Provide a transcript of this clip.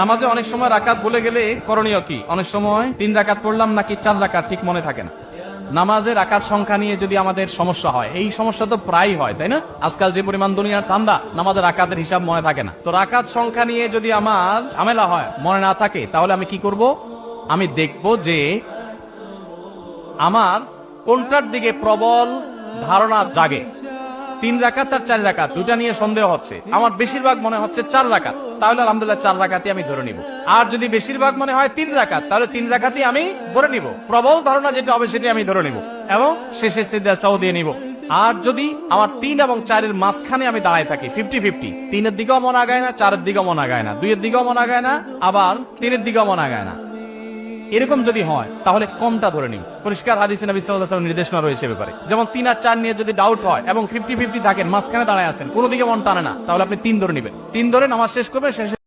নামাজে অনেক সময় রাকাত বলে গেলে করণীয় কি? অনেক সময় তিন রাকাত পড়লাম নাকি চার রাকাত ঠিক মনে থাকে না। নামাজের রাকাত সংখ্যা নিয়ে যদি আমাদের সমস্যা হয়, এই সমস্যা তো প্রায় হয়, তাই না? আজকাল যে পরিমাণ দুনিয়ার ঠান্ডা নামাজের রাকাতের হিসাব মনে থাকে না। তো রাকাত সংখ্যা নিয়ে যদি আমার ঝামেলা হয়, মনে না থাকে, তাহলে আমি কি করব? আমি দেখব যে আমার কোনটার দিকে প্রবল ধারণা জাগে। তিন রাকাত আর চার রাকাত দুটা নিয়ে সন্দেহ হচ্ছে। আমার বেশিরভাগ মনে হচ্ছে চার রাকাত। তাহলে আলহামদুলিল্লাহ চার রাখাতে আমি ধরে নিব। আর যদি বেশিরভাগ মনে হয় তিন রাখাত তাহলে তিন রাখাতে আমি ধরে নিব। প্রবল ধারণা যেটা হবে সেটি আমি ধরে নিব এবং শেষে সিদ্ধা চাও দিয়ে নিব। আর যদি আমার তিন এবং চারের মাঝখানে আমি দাঁড়ায় থাকি ফিফটি ফিফটি তিনের দিকেও মনে আগায় না, চারের দিকেও মনে আগায় না, দুইয়ের দিকেও মনে আগায় না, আবার তিনের দিকেও মনে আগায় না। এরকম যদি হয়, তাহলে কমটা ধরে নিন। পরিষ্কার হাদিসে নবী ওয়াসাল্লাম নির্দেশনা রয়েছে ব্যাপারে। যেমন তিন আর চার নিয়ে যদি ডাউট হয় এবং ফিফটি ফিফটি থাকেন, মাঝখানে দাঁড়ায় আছেন, কোনো দিকে মন টানে না, তাহলে আপনি তিন ধরে নেবেন। তিন ধরে নামাজ শেষ করবেন, শেষে